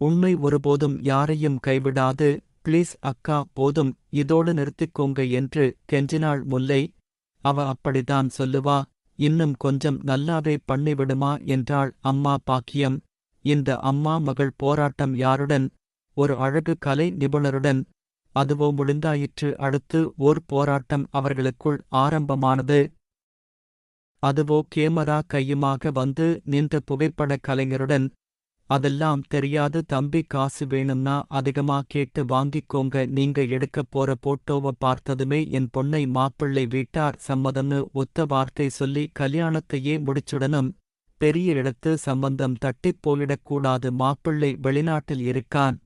உண்மை ஒருபோதும் யாரையும் கைவிடாது ப்ளீஸ் அக்கா போதும் இதோடு நிறுத்திக்கோங்க என்று கெஞ்சினாள் முல்லை. அவ அப்படித்தான் சொல்லுவா இன்னும் கொஞ்சம் நல்லாவே பண்ணிவிடுமா என்றாள் அம்மா பாக்கியம். இந்த அம்மா மகள் போராட்டம் யாருடன்? ஒரு அழகு கலை நிபுணருடன். அதுவோ முடிந்தாயிற்று அடுத்து ஓர் போராட்டம் அவர்களுக்குள் ஆரம்பமானது. அதுவோ கேமரா கையுமாக வந்து நின்ற புகைப்படக் கலைஞருடன் அதெல்லாம் தெரியாது. தம்பி காசு வேணும்னா அதிகமா கேட்டு வாங்கிக்கோங்க. நீங்க எடுக்கப் போற போட்டோவை பார்த்ததுமே என் பொண்ணை மாப்பிள்ளை வீட்டார் சம்மதம்னு ஒத்த வார்த்தை சொல்லி கல்யாணத்தையே முடிச்சுடனும் பெரிய இடத்து சம்பந்தம் தட்டிப் போயிடக்கூடாது மாப்பிள்ளை வெளிநாட்டில் இருக்கான்.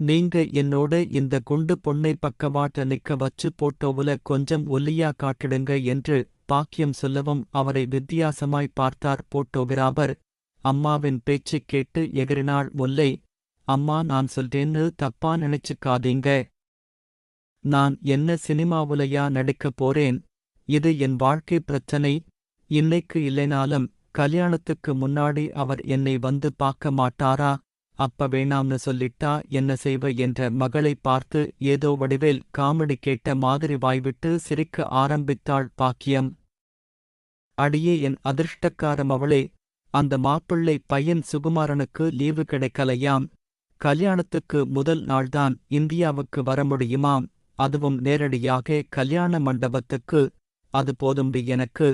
நீங்க என்னோட இந்த குண்டு பொண்ணை பக்கவாட்ட நிக்க வச்சு போட்டோவுல கொஞ்சம் ஒல்லியா காட்டிடுங்க என்று பாக்கியம் சொல்லவும் அவரை வித்தியாசமாய் பார்த்தார் போட்டோகிராபர். அம்மாவின் பேச்சுக் கேட்டு எகிறினாள் முல்லை அம்மா நான் சொல்றேன்னு தப்பா நினைச்சுக்காதீங்க. நான் என்ன சினிமாவுலையா நடிக்கப் போறேன்? இது என் வாழ்க்கை பிரச்சனை. இன்னைக்கு இல்லைனாலும் கல்யாணத்துக்கு முன்னாடி அவர் என்னை வந்து பார்க்க மாட்டாரா? அப்ப வேணாம்னு சொல்லிட்டா என்ன செய்வ? என்ற மகளை பார்த்து ஏதோ வடிவேல் காமெடி கேட்ட மாதிரி வாய்விட்டு சிரிக்க ஆரம்பித்தாள் பாக்கியம். அடியே என் அதிர்ஷ்டக்காரம் அவளே அந்த மாப்பிள்ளை பையன் சுகுமாரனுக்கு லீவு கிடைக்கலையாம். கல்யாணத்துக்கு முதல் நாள்தான் இந்தியாவுக்கு வர முடியுமாம் அதுவும் நேரடியாக கல்யாண மண்டபத்துக்கு. அது போதும்பி எனக்கு.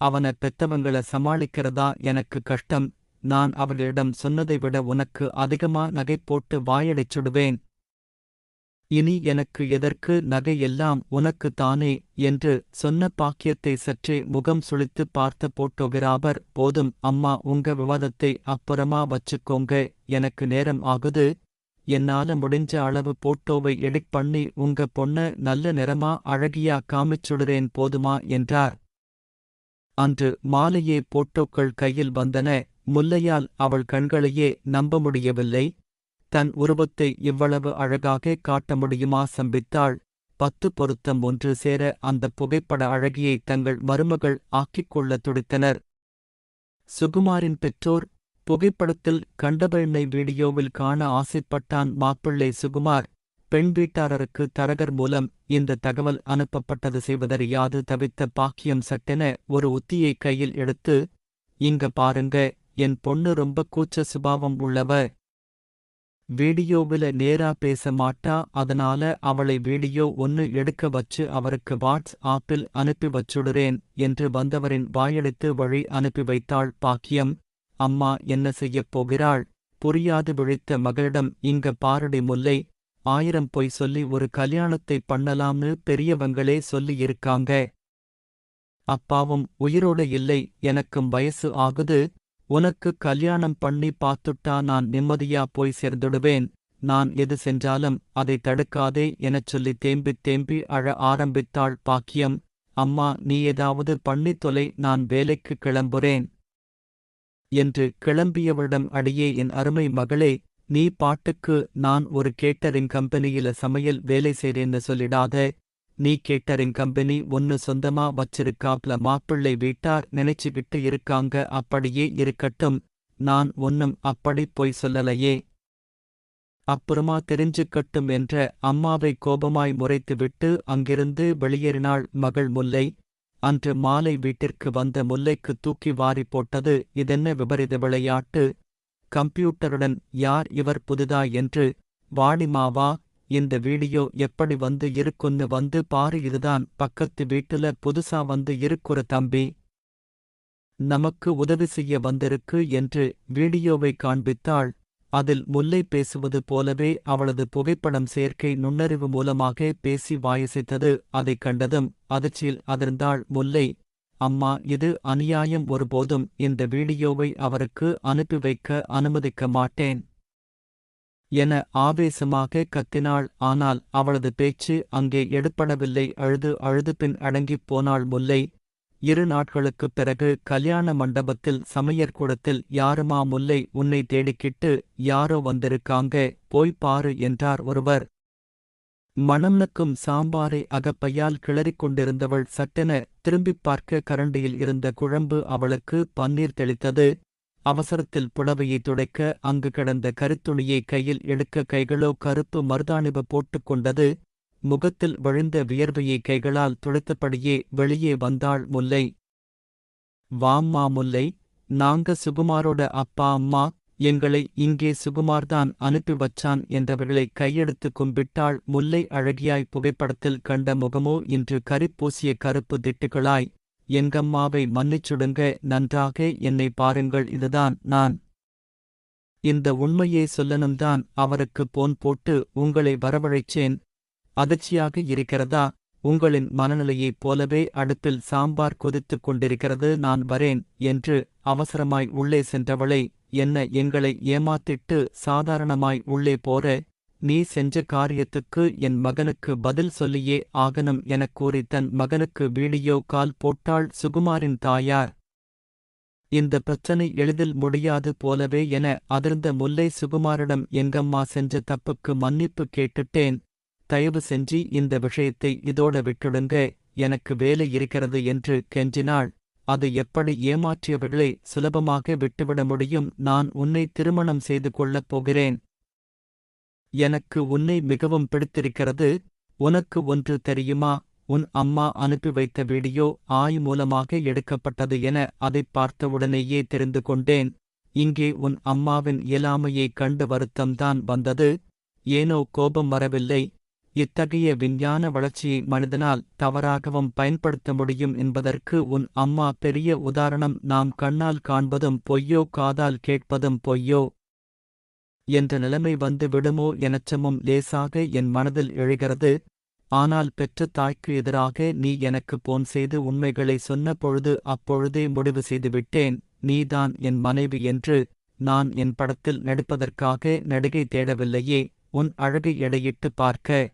அவன பெத்தவங்கள சமாளிக்கிறதா எனக்கு கஷ்டம். நான் அவர்களிடம் சொன்னதை விட உனக்கு அதிகமா நகை போட்டு வாயடைச் சுடுவேன் இனி எனக்கு எதற்கு நகையெல்லாம் உனக்குத்தானே தானே என்று சொன்ன பாக்கியத்தை சற்றே முகம் சுழித்து பார்த்த போட்டோகிராபர் போதும் அம்மா உங்க விவாதத்தை அப்புறமா வச்சுக்கோங்க எனக்கு நேரம் ஆகுது. என்னால முடிஞ்ச அளவு போட்டோவை எடிட் பண்ணி உங்க பொண்ண நல்ல நிறமா அழகியா காமிச்சுடுறேன் போதுமா? என்றார். அன்று மாலையே போட்டோக்கள் கையில் வந்தன. முல்லையால் அவள் கண்களையே நம்ப முடியவில்லை. தன் உருவத்தை இவ்வளவு அழகாக காட்ட முடியுமா சம்பித்தாள். பத்து பொருத்தம் ஒன்று சேர அந்த புகைப்பட அழகியை தங்கள் மருமகள் ஆக்கிக் கொள்ளத் துடித்தனர். சுகுமாரின் பெற்றோர் புகைப்படத்தில் கண்டபெண்ணை வீடியோவில் காண ஆசைப்பட்டான் மாப்பிள்ளை சுகுமார். பெண் வீட்டாரருக்கு தரகர் மூலம் இந்த தகவல் அனுப்பப்பட்டது செய்வதறியாது தவித்த பாக்கியம் சட்டென ஒரு உத்தியை கையில் எடுத்து இங்க பாருங்க என் பொண்ணு ரொம்ப கூச்ச சுபாவம் உள்ளவ வீடியோவில் நேரா பேச மாட்டா அதனால அவளை வீடியோ ஒன்னு எடுக்க வச்சு அவருக்கு வாட்ஸ் ஆப்பில் அனுப்பி வச்சுடுறேன் என்று வந்தவரின் வாயெடுத்து வழி அனுப்பி வைத்தாள் பாக்கியம். அம்மா என்ன செய்யப் போகிறாள்? புரியாது விழித்த மகளிடம் இங்க பாரடி முல்லை ஆயிரம் பொய் சொல்லி ஒரு கல்யாணத்தை பண்ணலாம்னு பெரியவங்களே சொல்லியிருக்காங்க அப்பாவும் உயிரோட இல்லை எனக்கும் வயசு ஆகுது உனக்கு கல்யாணம் பண்ணி பார்த்துட்டா நான் நிம்மதியா போய் சேர்ந்துடுவேன். நான் எது சென்றாலும் அதை தடுக்காதே எனச் சொல்லி தேம்பித் தேம்பி அழ ஆரம்பித்தாள் பாக்கியம். அம்மா நீ ஏதாவது பண்ணித் தொலை நான் வேலைக்கு கிளம்புறேன். என்று கிளம்பியவளிடம் அடியே என் அருமை மகளே நீ பாட்டுக்கு நான் ஒரு கேட்டரிங் கம்பெனியில சமையல் வேலை செய்றேன்னு சொல்லிடாத. நீ கேட்டரிங் கம்பெனி ஒன்னு சொந்தமா வச்சிருக்காப்ல மாப்பிள்ளை வீட்டார் நினைச்சுக்கிட்டு இருக்காங்க அப்படியே இருக்கட்டும். நான் ஒன்னும் அப்படி பொய் சொல்லலையே. அப்புறமா தெரிஞ்சுக்கட்டும் என்ற அம்மாவை கோபமாய் முறைத்துவிட்டு அங்கிருந்து வெளியேறினாள் மகள் முல்லை. அன்று மாலை வீட்டிற்கு வந்த முல்லைக்கு தூக்கி வாரி போட்டது இதென்ன விபரீத விளையாட்டு. கம்ப்யூட்டருடன் யார் இவர் புதிதா என்று வாணிமாவா இந்த வீடியோ எப்படி வந்து இருக்குன்னு வந்து பாரு இதுதான் பக்கத்து வீட்டுல புதுசா வந்து இருக்குற தம்பி. நமக்கு உதவி செய்ய வந்திருக்கு என்று வீடியோவை காண்பித்தாள். அதில் முல்லை பேசுவது போலவே அவளது புகைப்படம் சேர்க்கை நுண்ணறிவு மூலமாக பேசி வாயசைத்தது. அதைக் கண்டதும் அதிர்ச்சியில் அதிர்ந்தாள் முல்லை. அம்மா இது அநியாயம். ஒருபோதும் இந்த வீடியோவை அவருக்கு அனுப்பி வைக்க அனுமதிக்க மாட்டேன். என ஆவேசமாக கத்தினாள். ஆனால் அவளது பேச்சு அங்கே எடுப்படவில்லை அழுது அழுது பின் அடங்கிப் போனாள் முல்லை. இரு நாட்களுக்குப் பிறகு கல்யாண மண்டபத்தில் சமையற்கூடத்தில் யாருமா முல்லை? உன்னை தேடிக்கிட்டு யாரோ வந்திருக்காங்க. போய் பாரு என்றார் ஒருவர். மணம்னுக்கும் சாம்பாரை அகப்பையால் கிளறிக் கொண்டிருந்தவள் சட்டென திரும்பிப் பார்க்க கரண்டியில் இருந்த குழம்பு அவளுக்கு பன்னீர் தெளித்தது. அவசரத்தில் புடவையை துடைக்க அங்கு கிடந்த கருத்துணியை கையில் எடுக்க கைகளோ கருப்பு மருதாணிவு போட்டுக் கொண்டது. முகத்தில் வழிந்த வியர்வையை கைகளால் துடைத்தபடியே வெளியே வந்தாள் முல்லை. வாம்மா முல்லை நாங்க சுகுமாரோட அப்பா அம்மா எங்களை இங்கே சுகுமார்தான் அனுப்பி வச்சான் என்றவர்களை கையெடுத்து கும்பிட்டாள் முல்லை அழகியாய் புகைப்படத்தில் கண்ட முகமோ இன்று கரிப்பூசிய கருப்பு திட்டுகளாய். எங்கம்மாவை மன்னிச்சுடுங்க நன்றாக என்னை பாருங்கள் இதுதான் நான். இந்த உண்மையை சொல்லணும்தான் அவருக்கு போன் போட்டு உங்களை வரவழைச்சேன். அதிர்ச்சியாக இருக்கிறதா? உங்களின் மனநிலையைப் போலவே அடுப்பில் சாம்பார் கொதித்துக் கொண்டிருக்கிறது நான் வரேன் என்று அவசரமாய் உள்ளே சென்றவளை என்ன எங்களை ஏமாத்திட்டு சாதாரணமாய் உள்ளே போற நீ செஞ்ச காரியத்துக்கு என் மகனுக்கு பதில் சொல்லியே ஆகணும் எனக் கூறி தன் மகனுக்கு வீடியோ கால் போட்டாள் சுகுமாரின் தாயார். இந்த பிரச்சனை எளிதில் முடியாது போலவே என அதிர்ந்த முல்லை சுகுமாரிடம் எங்கம்மா செஞ்ச தப்புக்கு மன்னிப்பு கேட்டுட்டேன். தயவு செஞ்சு இந்த விஷயத்தை இதோட விட்டுடுங்க எனக்கு வேலை இருக்கிறது என்று கெஞ்சினாள். அது எப்படி ஏமாற்றியவர்களை சுலபமாக விட்டுவிட முடியும்? நான் உன்னை திருமணம் செய்து கொள்ளப் போகிறேன். எனக்கு உன்னை மிகவும் பிடித்திருக்கிறது. உனக்கு ஒன்று தெரியுமா? உன் அம்மா அனுப்பி வைத்த வீடியோ ஆய் மூலமாக எடுக்கப்பட்டது என அதைப் பார்த்தவுடனேயே தெரிந்து கொண்டேன். இங்கே உன் அம்மாவின் இயலாமையைக் கண்டு வருத்தம்தான் வந்தது. ஏனோ கோபம் வரவில்லை. இத்தகைய விஞ்ஞான வளர்ச்சியை மனிதனால் தவறாகவும் பயன்படுத்த முடியும் என்பதற்கு உன் அம்மா பெரிய உதாரணம். நாம் கண்ணால் காண்பதும் பொய்யோ காதால் கேட்பதும் பொய்யோ என்ற நிலைமை வந்து விடுமோ எனச்சமும் லேசாக என் மனதில் எழுகிறது. ஆனால் பெற்ற தாய்க்கு எதிராக நீ எனக்கு போன் செய்து உண்மைகளை சொன்ன பொழுது அப்பொழுதே முடிவு செய்துவிட்டேன். நீதான் என் மனைவி என்று நான் என் படத்தில் நடிப்பதற்காக நடிகை தேடவில்லையே. உன் அழகை எடையிட்டு பார்க்க.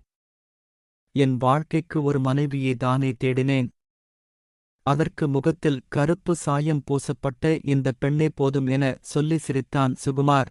என் வாழ்க்கைக்கு ஒரு மனைவியை தானே தேடினேன். அதற்கு முகத்தில் கருப்பு சாயம் பூசப்பட்ட இந்த பெண்ணே போதும் என சொல்லி சிரித்தான் சுகுமார்.